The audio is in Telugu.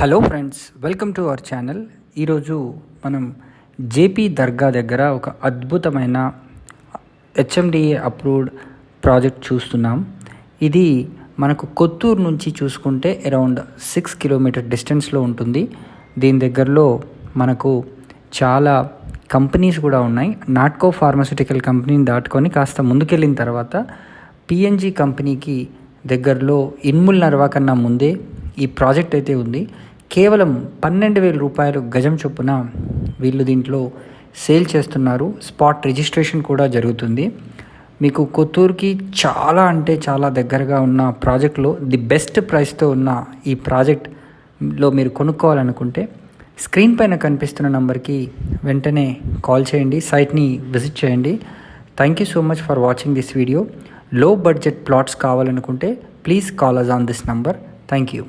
Hello friends welcome to our channel ఈరోజు మనం జేపీ దర్గా దగ్గర ఒక అద్భుతమైన హెచ్ఎండిఏ అప్రూవ్డ్ ప్రాజెక్ట్ చూస్తున్నాం. ఇది మనకు కొత్తూరు నుంచి చూసుకుంటే అరౌండ్ సిక్స్ కిలోమీటర్ డిస్టెన్స్లో ఉంటుంది. దీని దగ్గరలో మనకు చాలా కంపెనీస్ కూడా ఉన్నాయి. నాట్కో ఫార్మస్యూటికల్ కంపెనీని దాటుకొని కాస్త ముందుకెళ్ళిన తర్వాత పిఎన్జి కంపెనీకి దగ్గరలో ఇన్ముల్ నర్వా కన్నా ముందే ఈ ప్రాజెక్ట్ అయితే ఉంది. కేవలం పన్నెండు వేల రూపాయలు గజం చొప్పున వీళ్ళు దీంట్లో సేల్ చేస్తున్నారు. స్పాట్ రిజిస్ట్రేషన్ కూడా జరుగుతుంది. మీకు కొత్తూరుకి చాలా అంటే చాలా దగ్గరగా ఉన్న ప్రాజెక్ట్లో ది బెస్ట్ ప్రైస్తో ఉన్న ఈ ప్రాజెక్ట్లో మీరు కొనుక్కోవాలనుకుంటే స్క్రీన్ పైన కనిపిస్తున్న నంబర్కి వెంటనే కాల్ చేయండి సైట్ని విజిట్ చేయండి. Thank you so much for watching this video లో బడ్జెట్ ప్లాట్స్ కావాలనుకుంటే please call us on this number thank you